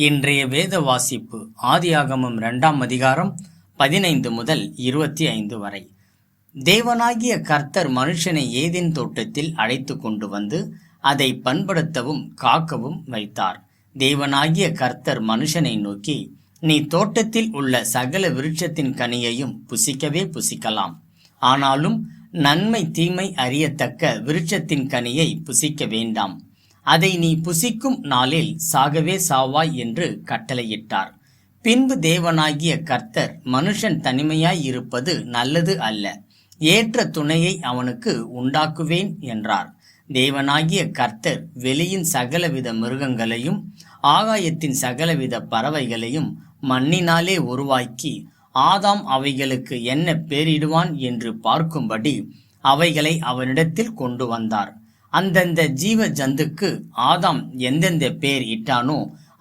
இன்றைய வேத வாசிப்பு ஆதியாகமம் இரண்டாம் அதிகாரம் பதினைந்து முதல் இருபத்தி ஐந்து வரை. தேவனாகிய கர்த்தர் மனுஷனை ஏதேன் தோட்டத்தில் அழைத்து கொண்டு வந்து அதை பண்படுத்தவும் காக்கவும் வைத்தார். தேவனாகிய கர்த்தர் மனுஷனை நோக்கி நீ தோட்டத்தில் உள்ள சகல விருட்சத்தின் கனியையும் புசிக்கவே புசிக்கலாம். ஆனாலும் நன்மை தீமை அறியத்தக்க விருட்சத்தின் கனியை புசிக்க வேண்டாம். அதை நீ புசிக்கும் நாளில் சாகவே சாவாய் என்று கட்டளையிட்டார். பின்பு தேவனாகிய கர்த்தர் மனுஷன் தனிமையாய் இருப்பது நல்லது அல்ல. ஏற்ற துணையை அவனுக்கு உண்டாக்குவேன் என்றார். தேவனாகிய கர்த்தர் வெளியின் சகலவித மிருகங்களையும் ஆகாயத்தின் சகலவித பறவைகளையும் மண்ணினாலே உருவாக்கி ஆதாம் அவைகளுக்கு என்ன பேரிடுவான் என்று பார்க்கும்படி அவைகளை அவனிடத்தில் கொண்டு வந்தார். அந்தந்த ஜீவ ஜந்துக்கு ஆதாம் எந்தெந்த பேர் இட்டானோ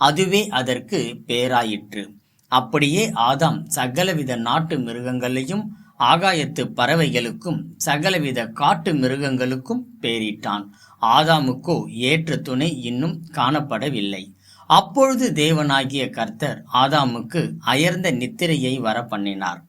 அதுவே அதற்கு பேராயிற்று. அப்படியே ஆதாம் சகலவித நாட்டு மிருகங்களையும் ஆகாயத்து பறவைகளுக்கும் சகலவித காட்டு மிருகங்களுக்கும் பேரிட்டான். ஆதாமுக்கோ ஏற்ற துணை இன்னும் காணப்படவில்லை. அப்பொழுது தேவனாகிய கர்த்தர் ஆதாமுக்கு அயர்ந்த நித்திரையை வர பண்ணினார்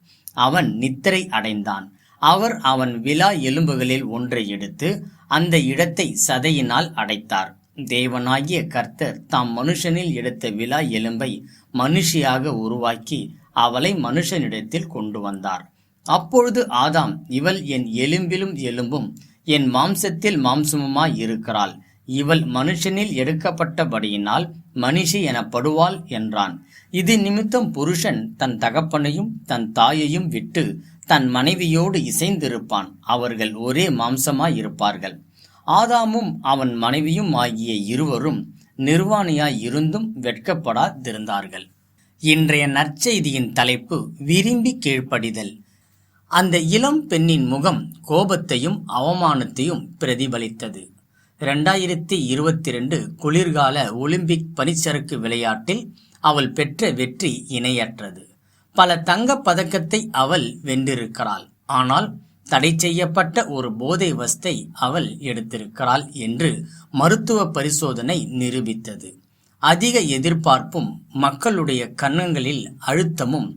அவன் நித்திரை அடைந்தான். அவர் அவன் விழா எலும்புகளில் ஒன்றை எடுத்து அந்த இடத்தை சதையினால் அடைத்தார். தேவனாகிய கர்த்தர் தாம் மனுஷனில் எடுத்த விழா எலும்பை மனுஷியாக உருவாக்கி அவளை மனுஷனிடத்தில் கொண்டு வந்தார். அப்பொழுது ஆதாம் இவள் என் எலும்பிலும் எலும்பும் என் மாம்சத்தில் மாம்சமுமாய் இருக்கிறாள். இவள் மனுஷனில் எடுக்கப்பட்டபடியினால் மனுஷி எனப்படுவாள் என்றான். இது நிமித்தம் புருஷன் தன் தகப்பனையும் தன் தாயையும் விட்டு தன் மனைவியோடு இசைந்திருப்பான். அவர்கள் ஒரே மாம்சமாய் இருப்பார்கள் ஆதாமும் அவன் மனைவியும் ஆகிய இருவரும் நிர்வாணியாய் இருந்தும் வெட்கப்படாதிருந்தார்கள். இன்றைய நற்செய்தியின் தலைப்பு விரும்பி கீழ்ப்படிதல் அந்த இளம் பெண்ணின் முகம் கோபத்தையும் அவமானத்தையும் பிரதிபலித்தது. ரெண்டாயிரத்தி இருபத்தி ரெண்டு குளிர்கால ஒலிம்பிக் பனிச்சறுக்கு விளையாட்டில் அவள் பெற்ற வெற்றி இணையற்றது. பல தங்கப் பதக்கத்தை அவள் வென்றிருக்கிறாள். ஆனால் தடை செய்யப்பட்ட ஒரு போதை வஸ்தை அவள் எடுத்திருக்கிறாள் என்று மருத்துவ பரிசோதனை நிரூபித்தது. அதிக எதிர்பார்ப்பும் மக்களுடைய கன்னங்களில் அழுத்தமும்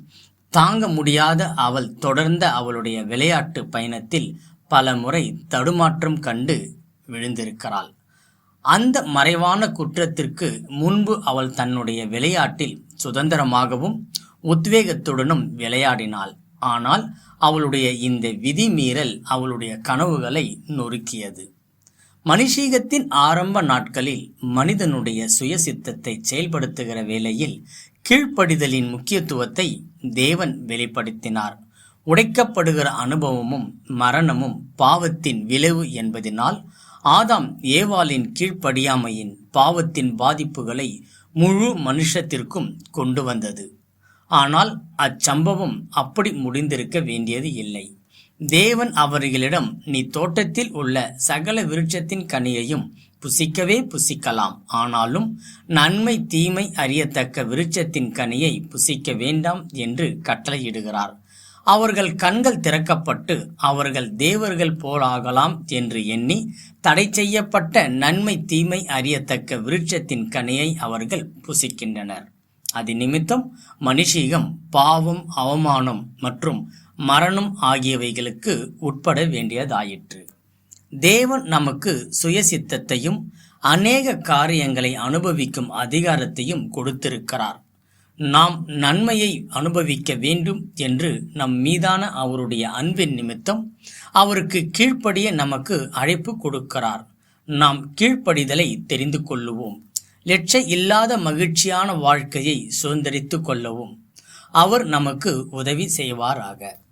தாங்க முடியாத அவள் தொடர்ந்த அவளுடைய விளையாட்டு பயணத்தில் பல முறை தடுமாற்றம் கண்டு விழுந்திருக்கிறாள். அந்த மறைவான குற்றத்திற்கு முன்பு அவள் தன்னுடைய விளையாட்டில் சுதந்திரமாகவும் உத்வேகத்துடனும் விளையாடினாள். ஆனால் அவளுடைய இந்த விதிமீறல் அவளுடைய கனவுகளை நொறுக்கியது. மனுஷீகத்தின் ஆரம்ப நாட்களில் மனிதனுடைய சுயசித்தத்தை செயல்படுத்துகிற வேளையில் கீழ்ப்படிதலின் முக்கியத்துவத்தை தேவன் வெளிப்படுத்தினார். உடைக்கப்படுகிற அனுபவமும் மரணமும் பாவத்தின் விளைவு என்பதனால் ஆதாம் ஏவாளின் கீழ்ப்படியாமையின் பாவத்தின் பாதிப்புகளை முழு மனுஷத்திற்கும் கொண்டு வந்தது. ஆனால் அச்சம்பவம் அப்படி முடிந்திருக்க வேண்டியது இல்லை. தேவன் அவர்களிடம் நீ தோட்டத்தில் உள்ள சகல விருட்சத்தின் கனியையும் புசிக்கவே புசிக்கலாம். ஆனாலும் நன்மை தீமை அறியத்தக்க விருட்சத்தின் கனியை புசிக்க வேண்டாம் என்று கட்டளையிடுகிறார். அவர்கள் கண்கள் திறக்கப்பட்டு அவர்கள் தேவர்கள் போலாகலாம் என்று எண்ணி தடை செய்யப்பட்ட நன்மை தீமை அறியத்தக்க விருட்சத்தின் கனியை அவர்கள் புசிக்கின்றனர். அது நிமித்தம் மனுஷீகம் பாவம் அவமானம் மற்றும் மரணம் ஆகியவைகளுக்கு உட்பட வேண்டியதாயிற்று. தேவன் நமக்கு சுயசித்தத்தையும் அநேக காரியங்களை அனுபவிக்கும் அதிகாரத்தையும் கொடுத்திருக்கிறார். நாம் நன்மையை அனுபவிக்க வேண்டும் என்று நம் மீதான அவருடைய அன்பின் நிமித்தம் அவருக்கு கீழ்ப்படிய நமக்கு அழைப்பு கொடுக்கிறார். நாம் கீழ்ப்படிதலை தெரிந்து கொள்ளுவோம். லட்ச இல்லாத மகிழ்ச்சியான வாழ்க்கையை சுதந்திரித்து கொள்ளவும். அவர் நமக்கு உதவி செய்வாராக.